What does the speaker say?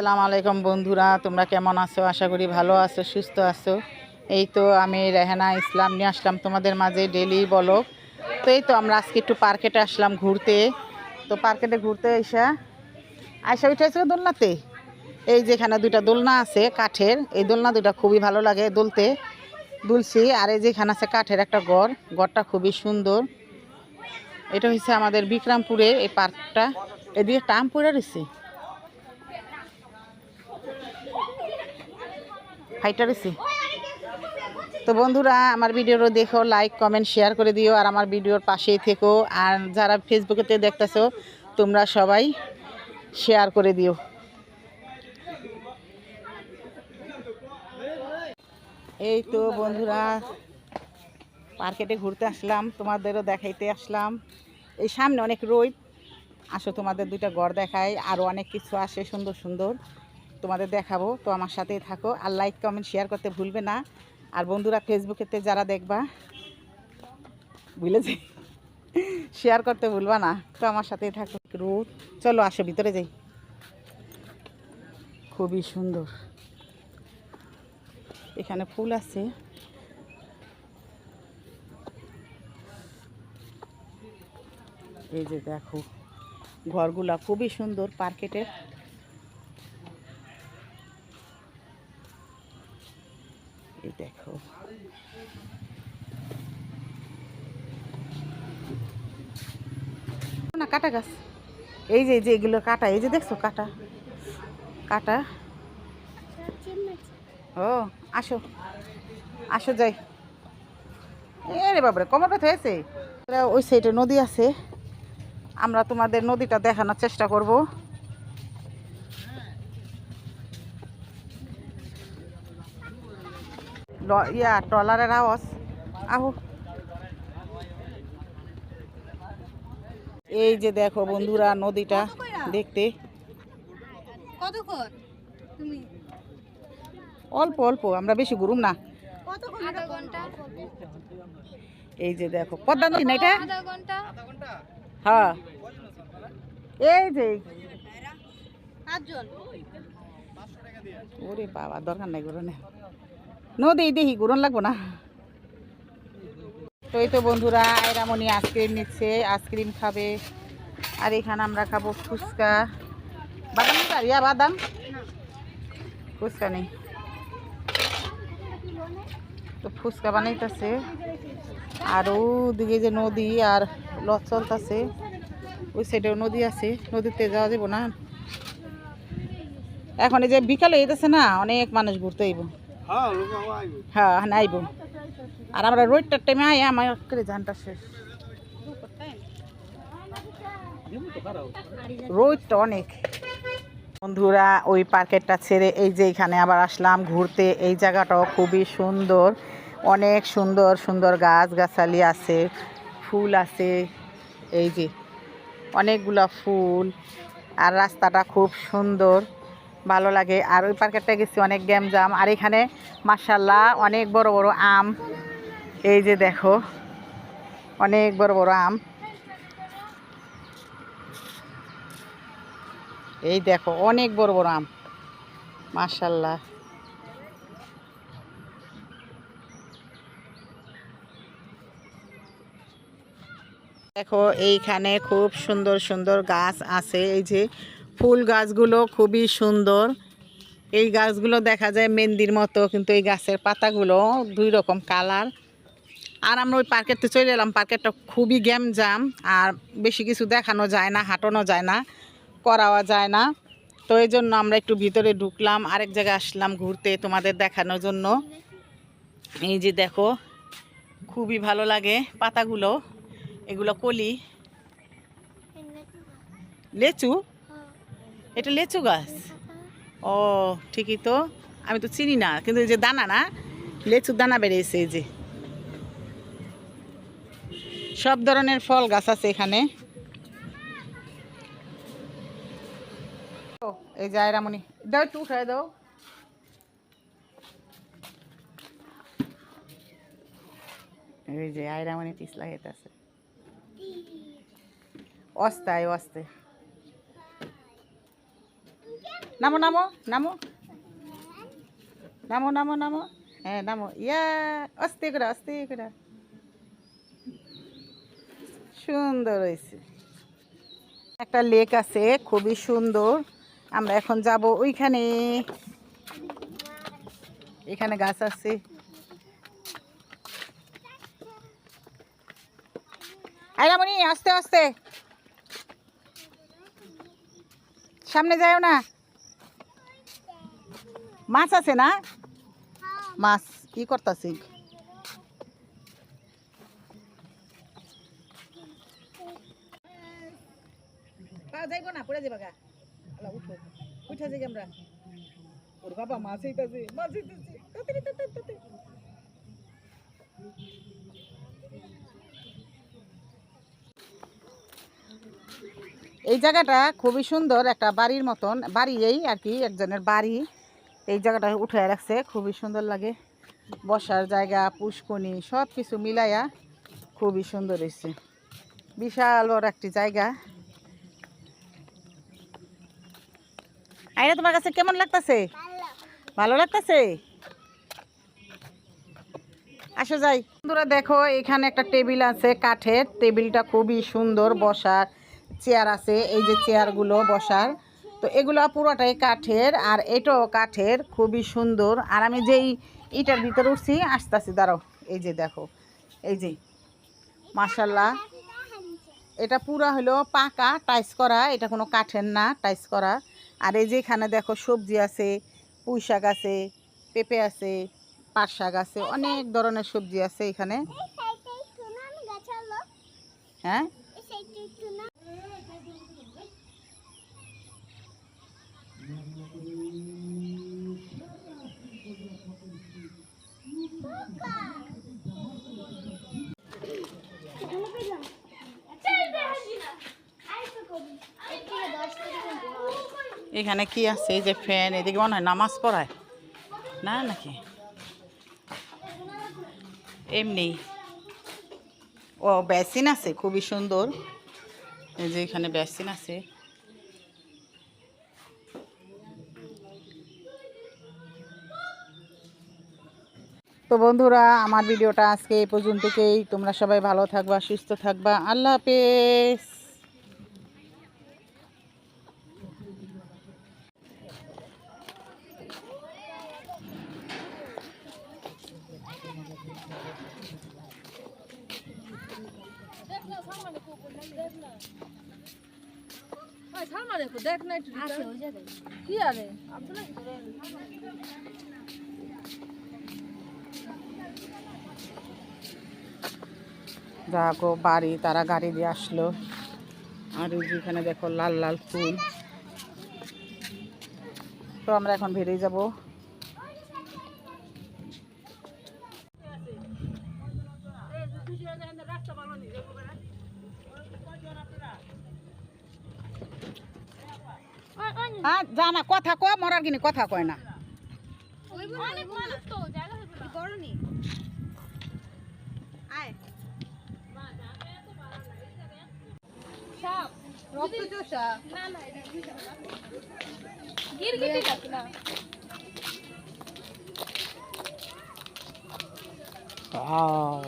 আসসালামু আলাইকুম বন্ধুরা, তোমরা কেমন আছো? আশা করি ভালো আছো, সুস্থ আছো। এই তো আমি রেহানা ইসলাম, নিয়ে আসলাম তোমাদের মাঝে ডেলি বলো তো এই তো আমরা আজকে একটু পার্কেটে আসলাম ঘুরতে। তো পার্কেটে ঘুরতে এসে আয়সা উঠেছে দোলনাতে। এই যেখানে দুইটা দোলনা আছে কাঠের, এই দোলনা দুইটা খুবই ভালো লাগে দুলতে। দুলছি, আর এই যেখানে আছে কাঠের একটা গড় গড়টা খুবই সুন্দর। এটা হচ্ছে আমাদের বিক্রমপুরে এই পার্কটা এদিকে টাম পড়ে রয়েছে। হাইটা রয়েছে তো বন্ধুরা, আমার ভিডিওটা দেখো লাইক কমেন্ট শেয়ার করে দিও, আর আমার ভিডিওর পাশেই থেকো। আর যারা ফেসবুকেতে দেখতেছো, তোমরা সবাই শেয়ার করে দিও। এই তো বন্ধুরা মার্কেটে ঘুরতে আসলাম, তোমাদেরও দেখাইতে আসলাম। এই সামনে অনেক রোদ, আসো তোমাদের দুইটা ঘর দেখায় আরও অনেক কিছু আসে সুন্দর সুন্দর। তোমাদের দেখাবো, তো আমার সাথেই থাকো। আর লাইক কমেন্ট শেয়ার করতে ভুলবে না। আর বন্ধুরা ফেসবুকেতে যারা দেখবা বুঝলেছি শেয়ার করতে ভুলবা না। তো আমার সাথেই থাকো। রোদ। চলো, আসো, ভিতরে যাই। খুবই সুন্দর। এখানে ফুল আছে। এই যে দেখো, ঘরগুলা খুবই সুন্দর পার্কেটের না, কাটা গাছ। এই যে এই যে, এগুলো কাটা, এই যে দেখছ কাটা? কাটা? ও, আসো। আসো, যাই। এ রে বাবরে কমর ব্যথা হয়েছে? ওই সাইডে নদী আছে। আমরা তোমাদের নদীটা দেখানোর চেষ্টা করব। ইয়া, ট্রলারের আওয়াজ। আহো। এই যে দেখো বন্ধুরা নদীটা দেখতে। অল্প অল্প আমরা বেশি ঘুরুম না। এই যে দেখো পদ্মা নদী না এটা? হ্যাঁ। এই যে। ওরে বাবা দরকার নাই ঘুরনে নদী দেখি ঘুরন লাগবো না? তো এই তো বন্ধুরা আয়রামণি আইসক্রিম নিচ্ছে আইসক্রিম খাবে। আর এখানে আমরা খাব ফুচকা। বাদাম? রিয়া বাদাম? ফুচকা নেই। তো ফুচকা বানাইতেছে। আর ওদিকে যে নদী আর লজ চলতেছে ওই সাইডেও নদী আছে। নদীতে যাওয়া যাব না। এখন এই যে বিকালে যেতেছে না অনেক মানুষ ঘুরতে আইব। হ্যাঁ হ্যাঁ আইব। আর আমরা রোডটার টাইমে আয়, আমার করে জানটা শেষ। রোদটা অনেক। বন্ধুরা, ওই পার্কেটটা ছেড়ে এই যে এখানে আবার আসলাম ঘুরতে। এই জায়গাটাও খুবই সুন্দর। অনেক সুন্দর সুন্দর গাছ গাছালি আছে, ফুল আছে। এই যে অনেকগুলা ফুল। আর রাস্তাটা খুব সুন্দর। ভালো লাগে। আর ওই পার্কেটটা গেছি অনেক গ্যাম জাম। আর এখানে মার্শাল্লাহ অনেক বড় বড় আম। এই যে দেখো, অনেক বড় বড় আম। এই দেখো, অনেক বড় বড় আম। মার্শাল্লাহ দেখো, এইখানে খুব সুন্দর সুন্দর গাছ আছে। এই যে ফুল গাছগুলো খুবই সুন্দর। এই গাছগুলো দেখা যায় মেহেন্দির মতো, কিন্তু এই গাছের পাতাগুলো দুই রকম কালার। আর আমরা ওই পার্কেটে চলে এলাম পার্কেটটা খুবই গ্যাম জাম আর বেশি কিছু দেখানো যায় না, হাঁটানো যায় না, করাও যায় না। তো এই জন্য আমরা একটু ভিতরে ঢুকলাম, আরেক জায়গায় আসলাম ঘুরতে তোমাদের দেখানোর জন্য। এই যে দেখো, খুবই ভালো লাগে পাতাগুলো, এগুলো কলি। লেচু? এটা লেচু গাছ। ও, ঠিকই তো। আমি তো চিনি না, কিন্তু এই যে দানা না, লেচুর দানা বেরিয়েছে এই যে। সব ধরনের ফল গাছ আছে এখানে। এই যে আয়রামণি। দাও একটু উঠায় দাও। এই যে আয়রামণি পিছলা হেতাছে অস্তায় অস্তে নামো নামো নামো। নামো নামো নামো। হ্যাঁ নামো। ইয়া আস্তে করে আস্তে করে। সুন্দর হয়েছে। একটা লেক আছে, খুবই সুন্দর। আমরা এখন যাব ওইখানে। এখানে গাছ আছে। আস্তে আস্তে। সামনে যাও না। মাছ আছে না? মাছ কি করতেছি? যাইব না পড়ে যাবা গা। উঠো। উঠা যাই আমরা। ওর বাবা মাছ হইতাছে মাছ হইতাছে তাড়াতাড়ি তাড়াতাড়ি তাড়াতাড়ি। এই জায়গাটা খুবই সুন্দর একটা বাড়ির মতন। বাড়ি এই আর কি একজনের বাড়ি। এই জায়গাটা উঠে রাখছে, খুবই সুন্দর লাগে। বসার জায়গা পুষ্কনি সব কিছু মিলাইয়া খুবই সুন্দর হয়েছে। বিশাল বড় একটি জায়গা। আইরা তোমার কাছে কেমন লাগতেছে? ভালো লাগতেছে? আসো যাই। বন্ধুরা, দেখো, এখানে একটা টেবিল আছে কাঠের। টেবিলটা খুবই সুন্দর, বসার চেয়ার আছে। এই যে চেয়ারগুলো বসার। তো এগুলো পুরোটাই কাঠের আর এটাও কাঠের খুবই সুন্দর। আর আমি যেই ইটার ভিতরে উঠছি আস্তে আস্তে দাঁড়াও এই যে দেখো এই যে মাসাল্লাহ এটা পুরা হলো পাকা টাইস করা এটা কোনো কাঠের না টাইস করা। আর এই যে এখানে দেখো সবজি আছে পুঁই শাক আছে পেঁপে আছে পাট শাক আছে অনেক ধরনের সবজি আছে এখানে। হ্যাঁ? এখানে কি আছে? এই যে ফ্যান, এদিকে মনে হয় নামাজ পড়ায়। না নাকি? এমনি। ও, বেসিন আছে, খুবই সুন্দর। এই যে এখানে বেসিন আছে। তো বন্ধুরা, আমার ভিডিওটা আজকে এই পর্যন্তকেই। তোমরা সবাই ভালো থাকবা, সুস্থ থাকবা। আল্লাহ হাফেজ। দেখো না একটু কি আরে বাড়ি, তারা গাড়ি দিয়ে আসলো। আর ওই যে দেখো লাল লাল ফুল। তো আমরা এখন বেরিয়ে যাব। হ্যাঁ জানা কথা কয় মরার কিনে কথা কয় না। Wow.